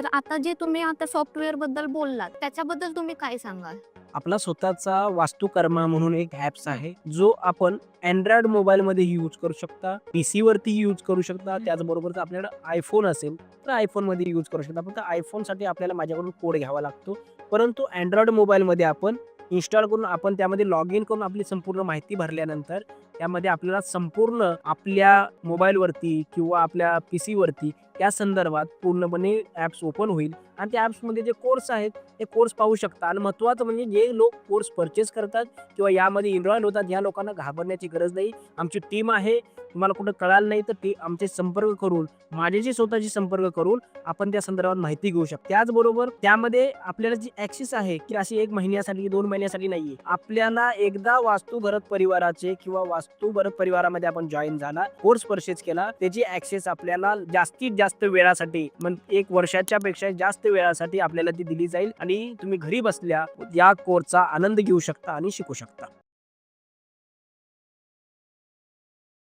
तर आता जे तुम्ही आता सॉफ्टवेअरबद्दल बोललात त्याच्याबद्दल तुम्ही काय सांगाल? आपला स्वतःचा वास्तुकर्मा म्हणून एक ॲप्स आहे जो आपण अँड्रॉइड मोबाईलमध्ये यूज करू शकता पी सीवरती यूज करू शकता त्याचबरोबर जर आपल्याकडे आयफोन असेल तर आयफोनमध्ये यूज करू शकता. फक्त आयफोनसाठी आपल्याला माझ्याकडून कोड घ्यावा लागतो. परंतु अँड्रॉइड मोबाईलमध्ये आपण इन्स्टॉल करून आपण त्यामध्ये लॉग इन करून आपली संपूर्ण माहिती भरल्यानंतर त्यामध्ये आपल्याला संपूर्ण आपल्या मोबाईलवरती किंवा आपल्या पी सीवरती त्या संदर्भात पूर्णपणे ॲप्स ओपन होईल. आणि त्या ॲप्समध्ये जे कोर्स आहेत ते कोर्स पाहू शकता. आणि महत्त्वाचं म्हणजे जे लोक कोर्स परचेस करतात किंवा यामध्ये इन्व्हॉल्व होतात या लोकांना घाबरण्याची गरज नाही. आमची टीम आहे. तुम्हाला कुठं कळालं नाही तर ती आमचे संपर्क करून माझ्याशी स्वतःशी संपर्क करून आपण त्या संदर्भात माहिती घेऊ शकतो. त्याचबरोबर त्यामध्ये आपल्याला जी ॲक्सेस आहे की अशी एक महिन्यासाठी दोन महिन्यासाठी नाही आपल्याला एकदा वास्तू भरत परिवाराचे किंवा वास्तू भरत परिवारामध्ये आपण जॉईन झाला कोर्स परचेस केला त्याची ॲक्सेस आपल्याला जास्तीत जास्त जास्त वेळासाठी एक वर्षाच्या पेक्षा जास्त वेळासाठी आपल्याला ती दिली जाईल आणि तुम्ही घरी बसल्या या कोर्सचा आनंद घेऊ शकता आणि शिकू शकता.